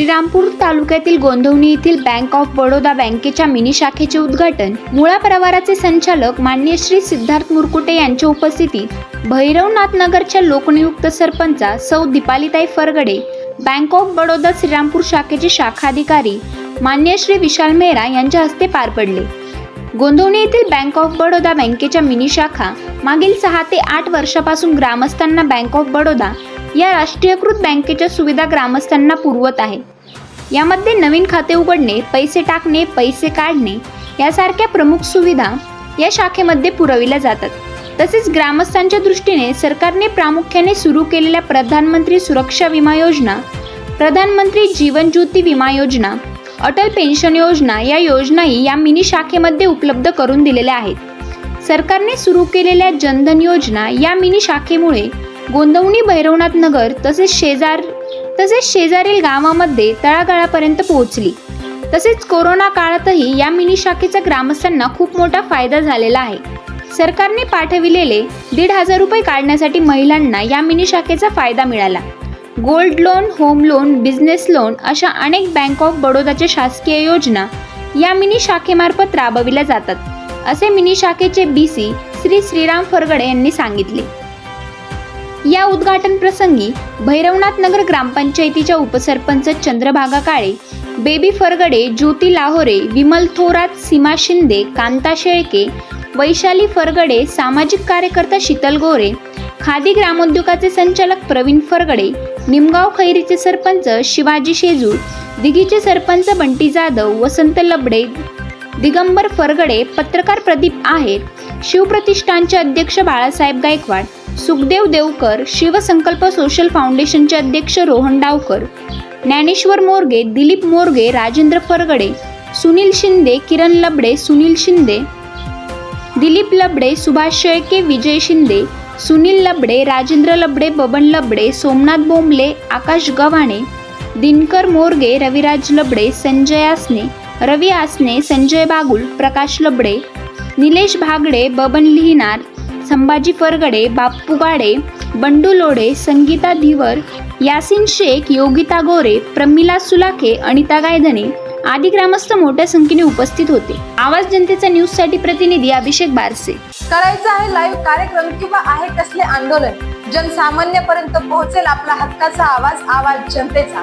श्रीरामपूर तालुक्यातील गोंधवणी येथील bank of Baroda बँकेच्या मिनी शाखेचे उद्घाटन मुळा प्रवाराचे संचालक मान्य श्री सिद्धार्थ मुरकुटे यांच्या उपस्थितीत भैरवनाथ नगरच्या लोकनियुक्त सरपंचा सौ दीपालीताई फरगडे बँक ऑफ बडोदा श्रीरामपूर शाखेचे शाखाधिकारी मान्य श्री विशाल मेहरा यांच्या हस्ते पार पडले. गोंधवणी येथील बँक ऑफ बडोदा बँकेच्या मिनी शाखा मागील सहा ते आठ वर्षापासून ग्रामस्थांना बँक ऑफ बडोदा या राष्ट्रीयकृत बँकेच्या सुविधा ग्रामस्थांना पुरवत आहे. यामध्ये नवीन खाते उघडणे पैसे टाकणे पैसे काढणे यासारख्या प्रमुख सुविधा या शाखेमध्ये पुरविल्या जातात. तसेच ग्रामस्थांच्या दृष्टीने सरकारने प्रामुख्याने सुरू केलेल्या प्रधानमंत्री सुरक्षा विमा योजना प्रधानमंत्री जीवन ज्योती विमा योजना अटल पेन्शन योजना या योजनाही या मिनी शाखेमध्ये उपलब्ध करून दिलेल्या आहेत. सरकारने सुरू केलेल्या जनधन योजना या मिनी शाखेमुळे गोंदवणी भैरवनाथ नगर तसेच शेजार तसेच शेजारील गावामध्ये तळागाळापर्यंत पोहोचली. तसेच कोरोना काळातही या मिनी शाखेचा ग्रामस्थांना खूप मोठा फायदा झालेला आहे. सरकारने पाठविलेले दीड हजार रुपये काढण्यासाठी महिलांना या मिनी शाखेचा फायदा मिळाला. Gold loan home loan business loan अशा अनेक बँक ऑफ बडोदाच्या शासकीय योजना या मिनी शाखेमार्फत राबविल्या जातात असे मिनी शाखेचे बी सी श्री श्रीराम फरगडे यांनी सांगितले. या उद्घाटन प्रसंगी भैरवनाथ नगर ग्रामपंचायतीच्या उपसरपंच चंद्रभागा काळे बेबी फरगडे ज्योती लाहोरे विमल थोरात सीमा शिंदे कांता शेळके वैशाली फरगडे सामाजिक कार्यकर्ता शीतल गोरे खादी ग्रामोद्योगाचे संचालक प्रवीण फरगडे निमगाव खैरीचे सरपंच शिवाजी शेजूळ दिघीचे सरपंच बंटी जाधव वसंत लबडे दिगंबर फरगडे पत्रकार प्रदीप आहेत शिवप्रतिष्ठानचे अध्यक्ष बाळासाहेब गायकवाड सुखदेव देवकर शिवसंकल्प सोशल फाउंडेशनचे अध्यक्ष रोहन डावकर ज्ञानेश्वर मोरगे दिलीप मोरगे राजेंद्र फरगडे सुनील शिंदे किरण लबडे सुनील शिंदे दिलीप लबडे सुभाष शेळके विजय शिंदे सुनील लबडे राजेंद्र लबडे बबन लबडे सोमनाथ बोंबले आकाश गव्हाणे दिनकर मोरगे रविराज लबडे संजय आसने रवी आसने संजय बागुल प्रकाश लबडे निलेश भागडे बबन लिहिनार संभाजी फरगडे बाप्पू गाडे बंडू लोढे संगीता धिवर यासिन शेख योगिता गोरे प्रमिला सुलाखे अनिता गायधने आदी ग्रामस्थ मोठ्या संख्येने उपस्थित होते. आवाज जनतेचा न्यूजसाठी प्रतिनिधी अभिषेक बारसे. करायचं आहे लाईव्ह कार्यक्रम किंवा आहे कसले आंदोलन जनसामान्यपर्यंत पोहोचेल आपला हक्काचा आवाज आवाज जनतेचा.